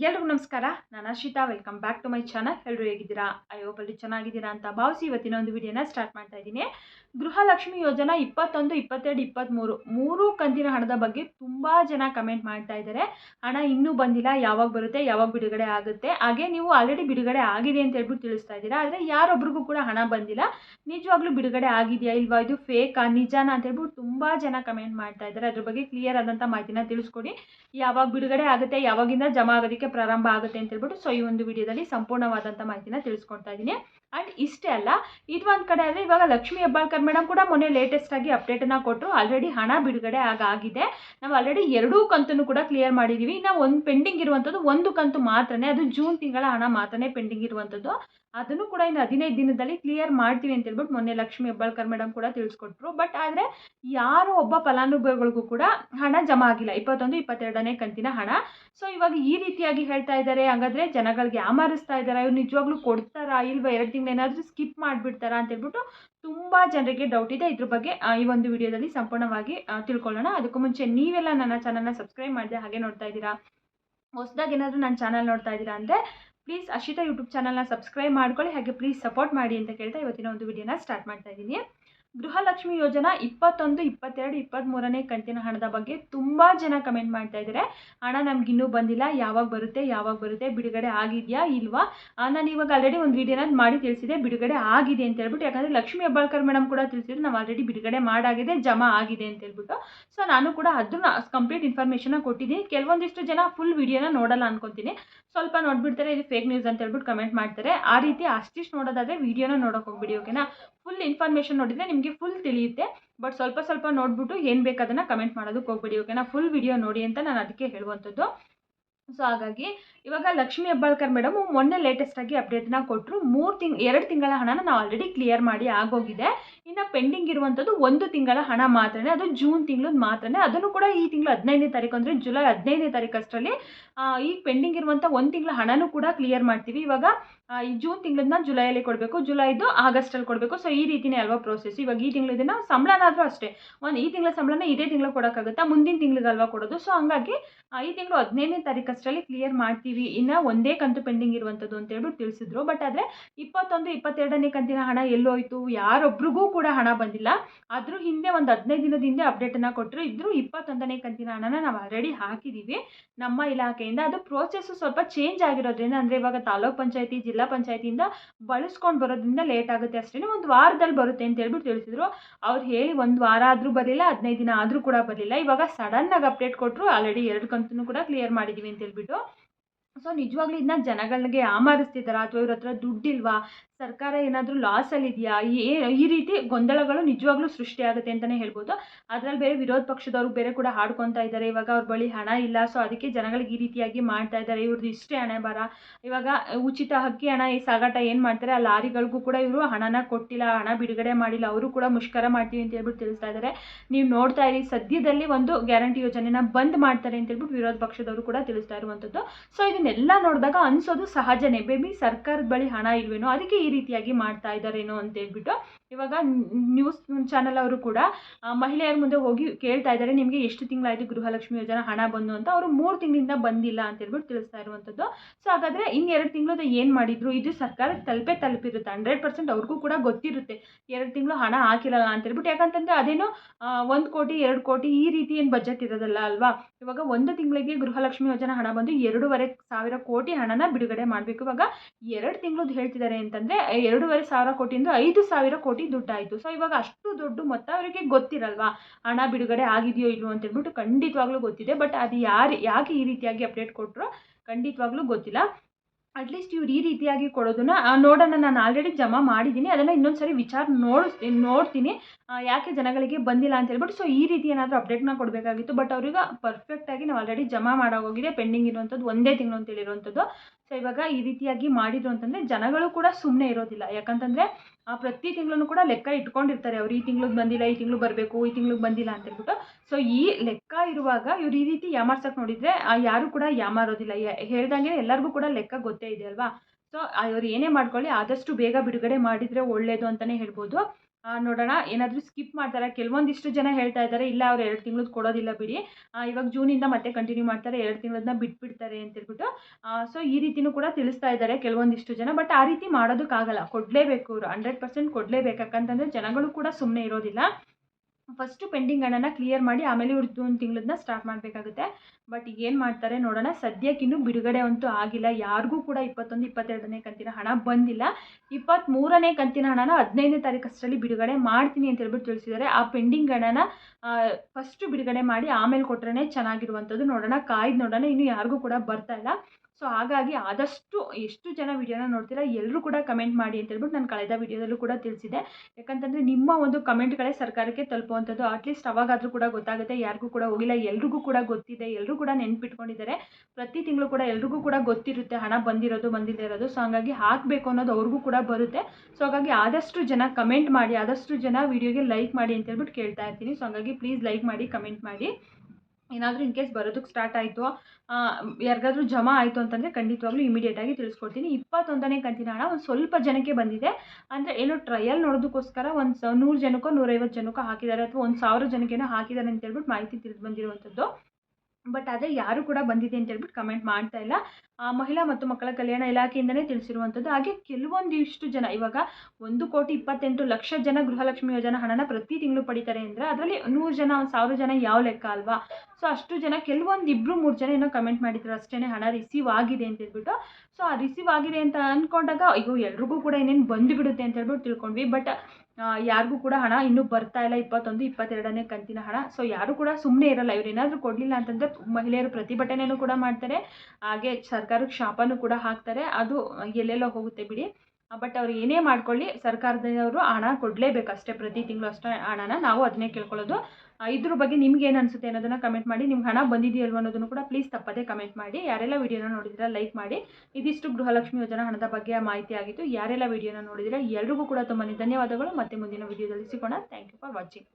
ಎಲ್ರಿಗೂ ನಮಸ್ಕಾರ. ನಾನು Arshita welcome back to my channel ಎಲ್ಲರೂ ಹೇಗಿದ್ದೀರಾ? ಐ ಅಲ್ಲಿ ಚೆನ್ನಾಗಿದ್ದೀರಾ ಅಂತ ಭಾವಿಸಿ ಇವತ್ತಿನ ಒಂದು ವಿಡಿಯೋನ ಸ್ಟಾರ್ಟ್ ಮಾಡ್ತಾ ಇದ್ದೀನಿ. ಗೃಹಲಕ್ಷ್ಮಿ ಯೋಜನಾ ಇಪ್ಪತ್ತೊಂದು, ಇಪ್ಪತ್ತೆರಡು ಇಪ್ಪತ್ತ್ಮೂರು ಮೂರು ಕಂತಿನ ಹಣದ ಬಗ್ಗೆ ತುಂಬ ಜನ ಕಮೆಂಟ್ ಮಾಡ್ತಾ ಇದ್ದಾರೆ. ಹಣ ಇನ್ನೂ ಬಂದಿಲ್ಲ. ಯಾವಾಗ ಬರುತ್ತೆ? ಯಾವಾಗ ಬಿಡುಗಡೆ ಆಗುತ್ತೆ? ಹಾಗೆ ನೀವು ಆಲ್ರೆಡಿ ಬಿಡುಗಡೆ ಆಗಿದೆ ಅಂತ ಹೇಳ್ಬಿಟ್ಟು ತಿಳಿಸ್ತಾ ಇದ್ದೀರಾ. ಆದರೆ ಯಾರೊಬ್ರಿಗೂ ಕೂಡ ಹಣ ಬಂದಿಲ್ಲ. ನಿಜವಾಗ್ಲೂ ಬಿಡುಗಡೆ ಆಗಿದೆಯಾ ಇಲ್ವಾ? ಇದು ಫೇಕಾ ನಿಜಾನ ಅಂತ ಹೇಳ್ಬಿಟ್ಟು ತುಂಬ ಜನ ಕಮೆಂಟ್ ಮಾಡ್ತಾ ಇದ್ದಾರೆ. ಅದ್ರ ಬಗ್ಗೆ ಕ್ಲಿಯರ್ ಆದಂಥ ಮಾಹಿತಿನ ತಿಳಿಸ್ಕೊಡಿ. ಯಾವಾಗ ಬಿಡುಗಡೆ ಆಗುತ್ತೆ? ಯಾವಾಗಿಂದ ಜಮಾ ಆಗೋದಕ್ಕೆ ಪ್ರಾರಂಭ ಆಗುತ್ತೆ ಅಂತ ಹೇಳ್ಬಿಟ್ಟು ಸೊ ಈ ಒಂದು ವಿಡಿಯೋದಲ್ಲಿ ಸಂಪೂರ್ಣವಾದಂಥ ಮಾಹಿತಿನ ತಿಳಿಸ್ಕೊಡ್ತಾ ಇದ್ದೀನಿ. ಆ್ಯಂಡ್ ಇಷ್ಟೇ ಅಲ್ಲ, ಇದು ಒಂದು ಕಡೆ ಆದರೆ ಇವಾಗ ಲಕ್ಷ್ಮಿ ಹೆಬ್ಬಾಳ್ಕರ್ ಮೇಡಮ್ ಕೂಡ ಮೊನ್ನೆ ಲೇಟೆಸ್ಟ್ ಆಗಿ ಅಪ್ಡೇಟನ್ನು ಕೊಟ್ಟರು ಆಲ್ರೆಡಿ ಹಣ ಬಿಡುಗಡೆ ಆಗ ಆಗಿದೆ. ನಾವು ಆಲ್ರೆಡಿ ಎರಡೂ ಕಂತನ್ನು ಕೂಡ ಕ್ಲಿಯರ್ ಮಾಡಿದ್ದೀವಿ ಇನ್ನು ಒಂದು ಪೆಂಡಿಂಗ್ ಇರುವಂಥದ್ದು ಒಂದು ಕಂತು ಮಾತ್ರನೇ, ಅದು ಜೂನ್ ತಿಂಗಳ ಹಣ ಮಾತ್ರನೇ ಪೆಂಡಿಂಗ್ ಇರುವಂಥದ್ದು ಅದನ್ನು ಕೂಡ ಇನ್ನು ಹದಿನೈದು ದಿನದಲ್ಲಿ ಕ್ಲಿಯರ್ ಮಾಡ್ತೀವಿ ಅಂತ ಹೇಳ್ಬಿಟ್ಟು ಮೊನ್ನೆ ಲಕ್ಷ್ಮಿ ಹೆಬ್ಬಾಳ್ಕರ್ ಮೇಡಮ್ ಕೂಡ ತಿಳಿಸ್ಕೊಟ್ರು. ಬಟ್ ಆದರೆ ಯಾರು ಒಬ್ಬ ಫಲಾನುಭವಿಗಳಿಗೂ ಕೂಡ ಹಣ ಜಮಾ ಆಗಿಲ್ಲ. ಇಪ್ಪತ್ತೊಂದು, ಇಪ್ಪತ್ತೆರಡನೇ ಕಂತಿನ ಹಣ. ಸೊ ಇವಾಗ ಈ ರೀತಿಯಾಗಿ ಹೇಳ್ತಾ ಇದ್ದಾರೆ. ಹಾಗಾದರೆ ಜನಗಳಿಗೆ ಯಾಮಾರಿಸ್ತಾ ಇದ್ದಾರೆ. ಇವ್ರು ನಿಜವಾಗ್ಲೂ ಕೊಡ್ತಾರಾ ಇಲ್ವಾ? ಎರಡು ಏನಾದರೂ ಸ್ಕಿಪ್ ಮಾಡಿಬಿಡ್ತಾರಾ ಅಂತ ಹೇಳ್ಬಿಟ್ಟು ತುಂಬ ಜನರಿಗೆ ಡೌಟ್ ಇದೆ. ಇದ್ರ ಬಗ್ಗೆ ಈ ಒಂದು ವಿಡಿಯೋದಲ್ಲಿ ಸಂಪೂರ್ಣವಾಗಿ ತಿಳ್ಕೊಳ್ಳೋಣ. ಅದಕ್ಕೂ ಮುಂಚೆ ನೀವೆಲ್ಲ ನನ್ನ ಚಾನಲ್ನ ಸಬ್ಸ್ಕ್ರೈಬ್ ಮಾಡಿದೆ ಹಾಗೆ ನೋಡ್ತಾ ಇದ್ದೀರಾ? ಹೊಸದಾಗಿ ಏನಾದರೂ ನನ್ನ ಚಾನಲ್ ನೋಡ್ತಾ ಇದ್ದೀರಾ ಅಂದರೆ ಪ್ಲೀಸ್ ಅಶಿತಾ ಯೂಟ್ಯೂಬ್ ಚಾನಲ್ನ ಸಬ್ಸ್ಕ್ರೈಬ್ ಮಾಡ್ಕೊಳ್ಳಿ. ಹಾಗೆ ಪ್ಲೀಸ್ ಸಪೋರ್ಟ್ ಮಾಡಿ ಅಂತ ಕೇಳ್ತಾ ಇವತ್ತಿನ ಒಂದು ವಿಡಿಯೋನ ಸ್ಟಾರ್ಟ್ ಮಾಡ್ತಾ ಇದ್ದೀನಿ. ಗೃಹಲಕ್ಷ್ಮಿ ಯೋಜನಾ ಇಪ್ಪತ್ತೊಂದು, ಇಪ್ಪತ್ತೆರಡು ಇಪ್ಪತ್ತ್ಮೂರನೇ ಕಂತಿನ ಹಣದ ಬಗ್ಗೆ ತುಂಬ ಜನ ಕಮೆಂಟ್ ಮಾಡ್ತಾ ಇದ್ದಾರೆ. ಹಣ ನಮ್ಗಿನ್ನೂ ಬಂದಿಲ್ಲ. ಯಾವಾಗ ಬರುತ್ತೆ ಯಾವಾಗ ಬರುತ್ತೆ, ಬಿಡುಗಡೆ ಆಗಿದೆಯಾ, ಇಲ್ವಾ? ನಾನು ಇವಾಗ ಆಲ್ರೆಡಿ ಒಂದು ವಿಡಿಯೋನ ಮಾಡಿ ತಿಳಿಸಿದೆ ಬಿಡುಗಡೆ ಆಗಿದೆ ಅಂತ ಹೇಳ್ಬಿಟ್ಟು, ಯಾಕಂದರೆ ಲಕ್ಷ್ಮೀ ಹೆಬ್ಬಾಳ್ಕರ್ ಮೇಡಮ್ ಕೂಡ ತಿಳಿಸಿದ್ರು, ನಾವು ಆಲ್ರೆಡಿ ಬಿಡುಗಡೆ ಮಾಡಾಗಿದೆ, ಜಮಾ ಆಗಿದೆ ಅಂತ ಹೇಳ್ಬಿಟ್ಟು. ಸೊ ನಾನು ಕೂಡ ಅದನ್ನ ಕಂಪ್ಲೀಟ್ ಇನ್ಫಾರ್ಮೇಷನ್ನ ಕೊಟ್ಟಿದ್ದೀನಿ. ಕೆಲವೊಂದಿಷ್ಟು ಜನ ಫುಲ್ ವಿಡಿಯೋನ ನೋಡಲ್ಲ ಅನ್ಕೊತೀನಿ. ಸ್ವಲ್ಪ ನೋಡ್ಬಿಡ್ತಾರೆ, ಇದು ಫೇಕ್ ನ್ಯೂಸ್ ಅಂತ ಹೇಳ್ಬಿಟ್ಟು ಕಮೆಂಟ್ ಮಾಡ್ತಾರೆ. ಆ ರೀತಿ ಅಷ್ಟಿಷ್ಟು ನೋಡೋದಾದರೆ ವಿಡಿಯೋನ ನೋಡೋಕೆ ಹೋಗ್ಬಿಡಿ ಓಕೆನಾ ಫುಲ್ ಇನ್ಫಾರ್ಮೇಷನ್ ನೋಡಿದರೆ ನಿಮಗೆ ಫುಲ್ ತಿಳಿಯುತ್ತೆ. ಬಟ್ ಸ್ವಲ್ಪ ಸ್ವಲ್ಪ ನೋಡ್ಬಿಟ್ಟು ಏನು ಬೇಕು ಅದನ್ನು ಕಮೆಂಟ್ ಮಾಡೋದಕ್ಕೆ ಹೋಗ್ಬಿಡಿ. ಓಕೆನಾ ಫುಲ್ ವಿಡಿಯೋ ನೋಡಿ ಅಂತ ನಾನು ಅದಕ್ಕೆ ಹೇಳುವಂಥದ್ದು. ಸೊ ಹಾಗಾಗಿ ಇವಾಗ ಲಕ್ಷ್ಮಿ ಹೆಬ್ಬಾಳ್ಕರ್ ಮೇಡಮ್ ಮೊನ್ನೆ ಲೇಟೆಸ್ಟ್ ಆಗಿ ಅಪ್ಡೇಟ್ನ ಕೊಟ್ಟರು ಮೂರು ತಿಂಗ್, ಎರಡು ತಿಂಗಳ ಹಣನ ನಾವು ಆಲ್ರೆಡಿ ಕ್ಲಿಯರ್ ಮಾಡಿ ಆಗೋಗಿದೆ. ಇನ್ನು ಪೆಂಡಿಂಗ್ ಇರುವಂಥದ್ದು ಒಂದು ತಿಂಗಳ ಹಣ ಮಾತ್ರನೇ, ಅದು ಜೂನ್ ತಿಂಗಳದ್ದು ಮಾತ್ರನೇ. ಅದನ್ನು ಕೂಡ ಈ ತಿಂಗಳು ಹದಿನೈದನೇ ತಾರೀಕು ಅಂದರೆ ಜುಲೈ ಹದಿನೈದನೇ ತಾರೀಕು ಅಷ್ಟರಲ್ಲಿ ಈಗ ಪೆಂಡಿಂಗ್ ಇರುವಂಥ ಒಂದು ತಿಂಗಳ ಹಣನೂ ಕೂಡ ಕ್ಲಿಯರ್ ಮಾಡ್ತೀವಿ. ಇವಾಗ ಈ ಜೂನ್ ತಿಂಗಳನ್ನ ಜುಲೈಯಲ್ಲಿ ಕೊಡಬೇಕು, ಜುಲೈದು ಆಗಸ್ಟಲ್ಲಿ ಕೊಡಬೇಕು. ಸೊ ಈ ರೀತಿನೇ ಅಲ್ವಾ ಪ್ರೋಸೆಸ್ ಇವಾಗ ಈ ತಿಂಗಳು ಇದನ್ನು ಸಂಬಳನಾದರೂ ಅಷ್ಟೇ. ಒಂದು ಈ ತಿಂಗಳ ಸಂಬಳನ ಇದೇ ತಿಂಗಳು ಕೊಡೋಕ್ಕಾಗುತ್ತಾ? ಮುಂದಿನ ತಿಂಗಳಿಗೆ ಅಲ್ವಾ ಕೊಡೋದು? ಸೊ ಹಂಗಾಗಿ ಈ ತಿಂಗಳು ಹದಿನೈದನೇ ತಾರೀಕು ಅಷ್ಟರಲ್ಲಿ ಕ್ಲಿಯರ್ ಮಾಡ್ತೀವಿ. ಇನ್ನು ಒಂದೇ ಕಂತು ಪೆಂಡಿಂಗ್ ಇರುವಂಥದ್ದು ಅಂತ ಹೇಳ್ಬಿಟ್ಟು ತಿಳಿಸಿದ್ರು. ಬಟ್ ಆದರೆ ಇಪ್ಪತ್ತೊಂದು, ಇಪ್ಪತ್ತೆರಡನೇ ಕಂತಿನ ಹಣ ಎಲ್ಲೋಯ್ತು. ಯಾರೊಬ್ರಿಗೂ ಕೂಡ ಹಣ ಬಂದಿಲ್ಲ. ಅದ್ರ ಹಿಂದೆ ಒಂದು ಹದಿನೈದು ದಿನದ ಹಿಂದೆ ಅಪ್ಡೇಟನ್ನು ಕೊಟ್ಟರು ಇದ್ರೂ ಇಪ್ಪತ್ತೊಂದನೇ ಕಂತಿನ ಹಣನ ನಾವು ಆಲ್ರೆಡಿ ಹಾಕಿದ್ದೀವಿ ನಮ್ಮ ಇಲಾಖೆಯಿಂದ. ಅದು ಪ್ರೋಸೆಸ್ಸು ಸ್ವಲ್ಪ ಚೇಂಜ್ ಆಗಿರೋದ್ರಿಂದ, ಅಂದರೆ ಇವಾಗ ತಾಲೂಕ್ ಪಂಚಾಯತಿ, ಜಿಲ್ಲಾ ಪಂಚಾಯತಿಯಿಂದ ಬಳಸ್ಕೊಂಡು ಬರೋದ್ರಿಂದ ಲೇಟ್ ಆಗುತ್ತೆ ಅಷ್ಟೇ ಒಂದು ವಾರದಲ್ಲಿ ಬರುತ್ತೆ ಅಂತ ಹೇಳ್ಬಿಟ್ಟು ತಿಳಿಸಿದ್ರು. ಅವ್ರು ಹೇಳಿ ಒಂದು ವಾರ ಆದರೂ ಬರಲಿಲ್ಲ, ಹದಿನೈದು ದಿನ ಆದರೂ ಕೂಡ ಬರಲಿಲ್ಲ. ಇವಾಗ ಸಡನ್ನಾಗಿ ಅಪ್ಡೇಟ್ ಕೊಟ್ಟರು ಆಲ್ರೆಡಿ ಎರಡು ಕಂತನ್ನು ಕೂಡ ಕ್ಲಿಯರ್ ಮಾಡಿದ್ದೀವಿ ಅಂತ ಹೇಳ್ಬಿಟ್ಟು. ಸೊ ನಿಜವಾಗ್ಲೂ ಇದನ್ನ ಜನಗಳಿಗೆ ಯಾಮಾರಿಸ್ತಿದ್ದಾರಾ ಅಥವಾ ಇವ್ರ ಹತ್ರ ದುಡ್ಡಿಲ್ವಾ? ಸರ್ಕಾರ ಏನಾದರೂ ಲಾಸಲ್ಲಿದೆಯಾ ಈ ರೀತಿ ಗೊಂದಲಗಳು ನಿಜವಾಗ್ಲೂ ಸೃಷ್ಟಿಯಾಗುತ್ತೆ ಅಂತಲೇ ಹೇಳ್ಬೋದು. ಅದರಲ್ಲಿ ಬೇರೆ ವಿರೋಧ ಪಕ್ಷದವರು ಬೇರೆ ಕೂಡ ಹಾಡ್ಕೊತಾ ಇದ್ದಾರೆ ಇವಾಗ ಅವ್ರ ಬಳಿ ಹಣ ಇಲ್ಲ. ಸೊ ಅದಕ್ಕೆ ಜನಗಳಿಗೆ ಈ ರೀತಿಯಾಗಿ ಮಾಡ್ತಾ ಇದ್ದಾರೆ ಇವ್ರದ್ದು ಇಷ್ಟೇ ಹಣೆ ಬರ ಇವಾಗ ಉಚಿತ ಹಕ್ಕಿ ಹಣ ಈ ಸಾಗಾಟ ಏನು ಮಾಡ್ತಾರೆ? ಆ ಲಾರಿಗಳಿಗೂ ಕೂಡ ಇವರು ಹಣನ ಕೊಟ್ಟಿಲ್ಲ. ಹಣ ಬಿಡುಗಡೆ ಮಾಡಿಲ್ಲ. ಅವರು ಕೂಡ ಮುಷ್ಕರ ಮಾಡ್ತೀವಿ ಅಂತ ಹೇಳ್ಬಿಟ್ಟು ತಿಳಿಸ್ತಾ ಇದ್ದಾರೆ ನೀವು ನೋಡ್ತಾ ಇರಿ. ಸದ್ಯದಲ್ಲಿ ಒಂದು ಗ್ಯಾರಂಟಿ ಯೋಜನೆನ ಬಂದ್ ಮಾಡ್ತಾರೆ ಅಂತ ಹೇಳ್ಬಿಟ್ಟು ವಿರೋಧ ಪಕ್ಷದವರು ಕೂಡ ತಿಳಿಸ್ತಾ ಇರುವಂಥದ್ದು. ಸೊ ಇದನ್ನೆಲ್ಲ ನೋಡಿದಾಗ ಅನ್ಸೋದು ಸಹಜನೇ. ಬೇಬಿ ಸರ್ಕಾರದ ಬಳಿ ಹಣ ಇಲ್ವೇನೋ? ಅದಕ್ಕೆ ಈ ರೀತಿಯಾಗಿ ಮಾಡ್ತಾ ಇದ್ದಾರೇನೋ ಅಂತ ಹೇಳ್ಬಿಟ್ಟು. ಇವಾಗ ನ್ಯೂಸ್ ಚಾನೆಲ್ ಅವರು ಕೂಡ ಮಹಿಳೆಯರ ಮುಂದೆ ಹೋಗಿ ಕೇಳ್ತಾ ಇದ್ದಾರೆ, ನಿಮಗೆ ಎಷ್ಟು ತಿಂಗಳಾಯಿತು ಗೃಹಲಕ್ಷ್ಮಿ ಯೋಜನಾ ಹಣ ಬಂದು? ಅಂತ. ಅವರು ಮೂರು ತಿಂಗಳಿಂದ ಬಂದಿಲ್ಲ ಅಂತ ಹೇಳ್ಬಿಟ್ಟು ತಿಳಿಸ್ತಾ ಇರುವಂಥದ್ದು. ಸೊ ಹಾಗಾದರೆ ಇನ್ನೆರಡು ತಿಂಗಳದ ಏನು ಮಾಡಿದ್ರು? ಇದು ಸರ್ಕಾರ ತಲುಪೇ ತಲುಪಿರುತ್ತೆ. ಹಂಡ್ರೆಡ್ ಪರ್ಸೆಂಟ್ ಅವ್ರಿಗೂ ಕೂಡ ಗೊತ್ತಿರುತ್ತೆ. ಎರಡು ತಿಂಗಳು ಹಣ ಹಾಕಿರಲ್ಲ ಅಂತ ಹೇಳ್ಬಿಟ್ಟು. ಯಾಕಂತಂದರೆ ಅದೇನೋ ಒಂದು ಕೋಟಿ, ಎರಡು ಕೋಟಿ ಈ ರೀತಿ ಏನು ಬಜೆಟ್ ಇರೋದಲ್ಲ ಅಲ್ವಾ? ಇವಾಗ ಒಂದು ತಿಂಗಳಿಗೆ ಗೃಹಲಕ್ಷ್ಮಿ ಯೋಜನಾ ಹಣ ಬಂದು ಎರಡೂವರೆ ಸಾವಿರ ಕೋಟಿ ಹಣನ ಬಿಡುಗಡೆ ಮಾಡಬೇಕು. ಇವಾಗ ಎರಡು ತಿಂಗಳದ್ದು ಹೇಳ್ತಿದ್ದಾರೆ ಅಂತಂದರೆ ಎರಡೂವರೆ ಸಾವಿರ ಕೋಟಿಯಿಂದ ಅಂದರೆ ಐದು ಸಾವಿರ ಕೋಟಿ ದುಡ್ಡಾಯಿತು. ಸೊ ಇವಾಗ ಅಷ್ಟು ದೊಡ್ಡ ಮೊತ್ತ ಅವರಿಗೆ ಗೊತ್ತಿರಲ್ವಾ? ಹಣ ಬಿಡುಗಡೆ ಆಗಿದೆಯೋ ಇಲ್ವೋ ಅಂತ ಹೇಳ್ಬಿಟ್ಟು ಖಂಡಿತವಾಗ್ಲೂ ಗೊತ್ತಿದೆ. ಬಟ್ ಅದು ಯಾರು, ಯಾಕೆ ಈ ರೀತಿಯಾಗಿ ಅಪ್ಡೇಟ್ ಕೊಟ್ಟರು ಖಂಡಿತವಾಗ್ಲೂ ಗೊತ್ತಿಲ್ಲ. ಅಟ್ಲೀಸ್ಟ್ ಇವ್ರು ಈ ರೀತಿಯಾಗಿ ಕೊಡೋದನ್ನ ನೋಡೋಣ. ನಾನು ಆಲ್ರೆಡಿ ಜಮಾ ಮಾಡಿದ್ದೀನಿ. ಅದನ್ನ ಇನ್ನೊಂದು ಸರಿ ವಿಚಾರ ನೋಡಿ, ನೋಡ್ತೀನಿ. ಯಾಕೆ ಜನಗಳಿಗೆ ಬಂದಿಲ್ಲ ಅಂತ ಹೇಳ್ಬಿಟ್ಟು ಸೊ ಈ ರೀತಿ ಏನಾದರೂ ಅಪ್ಡೇಟ್ನ ಕೊಡಬೇಕಾಗಿತ್ತು. ಬಟ್ ಅವ್ರಿಗೆ ಪರ್ಫೆಕ್ಟಾಗಿ ನಾವು ಆಲ್ರೆಡಿ ಜಮಾ ಮಾಡೋಗೋಗಿದೆ ಪೆಂಡಿಂಗ್ ಇರುವಂಥದ್ದು ಒಂದೇ ತಿಂಗಳು ಅಂತ ಹೇಳಿರುವಂಥದ್ದು. ಸೊ ಇವಾಗ ಈ ರೀತಿಯಾಗಿ ಮಾಡಿದ್ರು ಅಂತಂದರೆ ಜನಗಳು ಕೂಡ ಸುಮ್ಮನೆ ಇರೋದಿಲ್ಲ. ಯಾಕಂತಂದರೆ ಪ್ರತಿ ತಿಂಗಳು ಕೂಡ ಲೆಕ್ಕ ಇಟ್ಕೊಂಡಿರ್ತಾರೆ. ಅವ್ರು ಈ ತಿಂಗ್ಳಿಗೆ ಬಂದಿಲ್ಲ ಈ ತಿಂಗಳು ಬರಬೇಕು ಈ ತಿಂಗ್ಳಿಗೆ ಬಂದಿಲ್ಲ ಅಂತ ಹೇಳ್ಬಿಟ್ಟು. ಸೊ ಈ ಲೆಕ್ಕ ಇರುವಾಗ ಇವ್ರು ಈ ರೀತಿ ಯಾಮಾರ್ಸಕ್ಕೆ ನೋಡಿದರೆ ಯಾರು ಕೂಡ ಯಾಮಾರೋದಿಲ್ಲ. ಹೇಳ್ದಂಗೆ ಎಲ್ಲರಿಗೂ ಕೂಡ ಲೆಕ್ಕ ಗೊತ್ತೇ ಇದೆ ಅಲ್ವಾ? ಸೊ ಅವ್ರು ಏನೇ ಮಾಡ್ಕೊಳ್ಳಿ ಆದಷ್ಟು ಬೇಗ ಬಿಡುಗಡೆ ಮಾಡಿದರೆ ಒಳ್ಳೆಯದು ಅಂತಲೇ ಹೇಳ್ಬೋದು. ಆ, ನೋಡೋಣ. ಏನಾದರೂ ಸ್ಕಿಪ್ ಮಾಡ್ತಾರೆ? ಕೆಲವೊಂದಿಷ್ಟು ಜನ ಹೇಳ್ತಾ ಇದ್ದಾರೆ. ಇಲ್ಲ, ಅವ್ರು ಎರಡು ತಿಂಗಳು ಕೊಡೋದಿಲ್ಲ ಬಿಡಿ. ಇವಾಗ ಜೂನಿಂದ ಮತ್ತೆ ಕಂಟಿನ್ಯೂ ಮಾಡ್ತಾರೆ. ಎರಡು ತಿಂಗಳನ್ನ ಬಿಟ್ಬಿಡ್ತಾರೆ ಅಂತ ಹೇಳ್ಬಿಟ್ಟು ಸೊ ಈ ರೀತಿನೂ ಕೂಡ ತಿಳಿಸ್ತಾ ಇದ್ದಾರೆ ಕೆಲವೊಂದಿಷ್ಟು ಜನ. ಬಟ್ ಆ ರೀತಿ ಮಾಡೋದಕ್ಕಾಗಲ್ಲ. ಕೊಡಲೇಬೇಕು. ಅವರು ಹಂಡ್ರೆಡ್ ಪರ್ಸೆಂಟ್ ಕೊಡಲೇಬೇಕು. ಯಾಕಂತಂದರೆ ಜನಗಳು ಕೂಡ ಸುಮ್ಮನೆ ಇರೋದಿಲ್ಲ. ಫಸ್ಟು ಪೆಂಡಿಂಗ್ ಹಣನ ಕ್ಲಿಯರ್ ಮಾಡಿ ಆಮೇಲೆ ಇವ್ರದ್ದು ಒಂದು ತಿಂಗಳನ್ನ ಸ್ಟಾರ್ಟ್ ಮಾಡಬೇಕಾಗುತ್ತೆ. ಬಟ್ ಏನು ಮಾಡ್ತಾರೆ ನೋಡೋಣ ಸದ್ಯಕ್ಕಿನ್ನೂ ಬಿಡುಗಡೆ ಅಂತೂ ಆಗಿಲ್ಲ. ಯಾರಿಗೂ ಕೂಡ ಇಪ್ಪತ್ತೊಂದು, ಇಪ್ಪತ್ತೆರಡನೇ ಕಂತಿನ ಹಣ ಬಂದಿಲ್ಲ. ಇಪ್ಪತ್ತ್ಮೂರನೇ ಕಂತಿನ ಹಣನ ಹದಿನೈದನೇ ತಾರೀಕು ಅಷ್ಟರಲ್ಲಿ ಬಿಡುಗಡೆ ಮಾಡ್ತೀನಿ ಅಂತ ಹೇಳ್ಬಿಟ್ಟು ತಿಳಿಸಿದ್ದಾರೆ. ಆ ಪೆಂಡಿಂಗ್ ಹಣನ ಫಸ್ಟು ಬಿಡುಗಡೆ ಮಾಡಿ ಆಮೇಲೆ ಕೊಟ್ರೇ ಚೆನ್ನಾಗಿರುವಂಥದ್ದು ನೋಡೋಣ. ಕಾಯ್ದು ನೋಡೋಣ. ಇನ್ನು ಯಾರಿಗೂ ಕೂಡ ಬರ್ತಾ ಇಲ್ಲ. ಸೊ ಹಾಗಾಗಿ ಆದಷ್ಟು ಎಷ್ಟು ಜನ ವಿಡಿಯೋನ ನೋಡ್ತೀರಾ ಎಲ್ಲರೂ ಕೂಡ ಕಮೆಂಟ್ ಮಾಡಿ ಅಂತ ಹೇಳ್ಬಿಟ್ಟು ನಾನು ಕಳೆದ ವಿಡಿಯೋದಲ್ಲೂ ಕೂಡ ತಿಳಿಸಿದೆ ಯಾಕಂತಂದರೆ ನಿಮ್ಮ ಒಂದು ಕಮೆಂಟ್ಗಳೇ ಸರ್ಕಾರಕ್ಕೆ ತಲುಪುವಂಥದ್ದು ಅಟ್ಲೀಸ್ಟ್ ಅವಾಗಾದರೂ ಕೂಡ ಗೊತ್ತಾಗುತ್ತೆ. ಯಾರಿಗೂ ಕೂಡ ಹೋಗಿಲ್ಲ, ಎಲ್ರಿಗೂ ಕೂಡ ಗೊತ್ತಿದೆ ಎಲ್ಲರೂ ಕೂಡ ನೆನ್ಪಿಟ್ಕೊಂಡಿದ್ದಾರೆ. ಪ್ರತಿ ತಿಂಗಳು ಕೂಡ ಎಲ್ರಿಗೂ ಕೂಡ ಗೊತ್ತಿರುತ್ತೆ, ಹಣ ಬಂದಿರೋದು ಬಂದಿದೆ ಇರೋದು. ಸೊ ಹಾಗಾಗಿ ಹಾಕಬೇಕು ಅನ್ನೋದು ಅವ್ರಿಗೂ ಕೂಡ ಬರುತ್ತೆ. ಸೊ ಹಾಗಾಗಿ ಆದಷ್ಟು ಜನ ಕಮೆಂಟ್ ಮಾಡಿ, ಆದಷ್ಟು ಜನ ವಿಡಿಯೋಗೆ ಲೈಕ್ ಮಾಡಿ ಅಂತ ಹೇಳ್ಬಿಟ್ಟು ಕೇಳ್ತಾ ಇರ್ತೀನಿ. ಸೊ ಹಾಗಾಗಿ ಪ್ಲೀಸ್ ಲೈಕ್ ಮಾಡಿ ಕಮೆಂಟ್ ಮಾಡಿ. ಏನಾದರೂ ಇನ್ ಕೇಸ್ ಬರೋದಕ್ಕೆ ಸ್ಟಾರ್ಟ್ ಆಯಿತು ಯಾರಿಗಾದ್ರೂ ಜಮಾ ಆಯಿತು ಅಂತಂದರೆ ಖಂಡಿತವಾಗ್ಲೂ ಇಮಿಡಿಯೇಟಾಗಿ ತಿಳಿಸ್ಕೊಡ್ತೀನಿ. ಇಪ್ಪತ್ತೊಂದನೇ ಕಂತಿನ ಹಣ ಒಂದು ಸ್ವಲ್ಪ ಜನಕ್ಕೆ ಬಂದಿದೆ. ಅಂದರೆ ಏನೋ ಟ್ರಯಲ್ ನೋಡೋದಕ್ಕೋಸ್ಕರ ಒಂದು ನೂರು ಜನಕ್ಕೋ ನೂರೈವತ್ತು ಜನಕ್ಕೋ ಹಾಕಿದ್ದಾರೆ ಅಥವಾ ಒಂದು ಸಾವಿರ ಜನಕ್ಕೇನೋ ಹಾಕಿದ್ದಾರೆ ಅಂತ ಹೇಳ್ಬಿಟ್ಟು ಮಾಹಿತಿ ತಿಳಿದು ಬಂದಿರುವಂಥದ್ದು. ಬಟ್ ಆದರೆ ಯಾರು ಕೂಡ ಬಂದಿದೆ ಅಂತ ಹೇಳ್ಬಿಟ್ಟು ಕಮೆಂಟ್ ಮಾಡ್ತಾ ಇಲ್ಲ. ಆ, ಮಹಿಳಾ ಮತ್ತು ಮಕ್ಕಳ ಕಲ್ಯಾಣ ಇಲಾಖೆಯಿಂದನೇ ತಿಳಿಸಿರುವಂಥದ್ದು. ಹಾಗೆ ಕೆಲವೊಂದಿಷ್ಟು ಜನ ಇವಾಗ ಒಂದು ಕೋಟಿ ಇಪ್ಪತ್ತೆಂಟು ಲಕ್ಷ ಜನ ಗೃಹಲಕ್ಷ್ಮಿ ಯೋಜನಾ ಹಣನ ಪ್ರತಿ ತಿಂಗಳು ಪಡಿತಾರೆ ಅಂದರೆ ಅದರಲ್ಲಿ ನೂರು ಜನ ಒಂದು ಸಾವಿರ ಜನ ಯಾವ ಲೆಕ್ಕ ಅಲ್ವಾ? ಸೊ ಅಷ್ಟು ಜನ ಕೆಲವೊಂದು ಇಬ್ಬರು ಮೂರು ಜನ ಏನೋ ಕಮೆಂಟ್ ಮಾಡಿದ್ರು ಅಷ್ಟೇ ಹಣ ರಿಸೀವ್ ಆಗಿದೆ ಅಂತ ಹೇಳ್ಬಿಟ್ಟು. ಸೊ ಆ ರಿಸೀವ್ ಆಗಿದೆ ಅಂತ ಅಂದ್ಕೊಂಡಾಗ ಅಯ್ಯೋ ಎಲ್ರಿಗೂ ಕೂಡ ಏನೇನು ಬಂದುಬಿಡುತ್ತೆ ಅಂತ ಹೇಳ್ಬಿಟ್ಟು ತಿಳ್ಕೊಂಡ್ವಿ. ಬಟ್ ಯಾರಿಗೂ ಕೂಡ ಹಣ ಇನ್ನೂ ಬರ್ತಾ ಇಲ್ಲ, ಇಪ್ಪತ್ತೊಂದು, ಇಪ್ಪತ್ತೆರಡನೇ ಕಂತಿನ ಹಣ. ಸೊ ಯಾರು ಕೂಡ ಸುಮ್ಮನೆ ಇರಲ್ಲ, ಇವ್ರು ಏನಾದರೂ ಕೊಡಲಿಲ್ಲ ಅಂತಂದರೆ ಮಹಿಳೆಯರು ಪ್ರತಿಭಟನೆಯೂ ಕೂಡ ಮಾಡ್ತಾರೆ. ಹಾಗೆ ಸರ್ಕಾರಕ್ಕೆ ಶಾಪನೂ ಕೂಡ ಹಾಕ್ತಾರೆ. ಅದು ಎಲ್ಲೆಲ್ಲೋ ಹೋಗುತ್ತೆ ಬಿಡಿ. ಬಟ್ ಅವ್ರು ಏನೇ ಮಾಡ್ಕೊಳ್ಳಿ, ಸರ್ಕಾರದವರು ಹಣ ಕೊಡಲೇಬೇಕು ಅಷ್ಟೇ ಪ್ರತಿ ತಿಂಗಳು ಅಷ್ಟೇ ಹಣನ. ನಾವು ಅದನ್ನೇ ಕೇಳ್ಕೊಳ್ಳೋದು. ಇದ್ರ ಬಗ್ಗೆ ನಿಮ್ಗೆ ಏನು ಅನಿಸುತ್ತೆ ಅನ್ನೋದನ್ನು ಕಮೆಂಟ್ ಮಾಡಿ. ನಿಮ್ಗೆ ಹಣ ಬಂದಿದೆಯಲ್ವ ಅನ್ನೋದನ್ನು ಕೂಡ ಪ್ಲೀಸ್ ತಪ್ಪದೇ ಕಮೆಂಟ್ ಮಾಡಿ. ಯಾರೆಲ್ಲ ವಿಡಿಯೋನ ನೋಡಿದಿರ ಲೈಕ್ ಮಾಡಿ. ಇದಿಷ್ಟು ಗೃಹಲಕ್ಷ್ಮಿ ಯೋಜನಾ ಹಣದ ಬಗ್ಗೆ ಮಾಹಿತಿ ಆಗಿತ್ತು ಯಾರೆಲ್ಲ ವಿಡಿಯೋನ ನೋಡಿದಿರ ಎಲ್ರಿಗೂ ಕೂಡ ತುಂಬಾ ಧನ್ಯವಾದಗಳು. ಮತ್ತೆ ಮುಂದಿನ ವಿಡಿಯೋದಲ್ಲಿ ಸಿಗೋಣ. Thank you for watching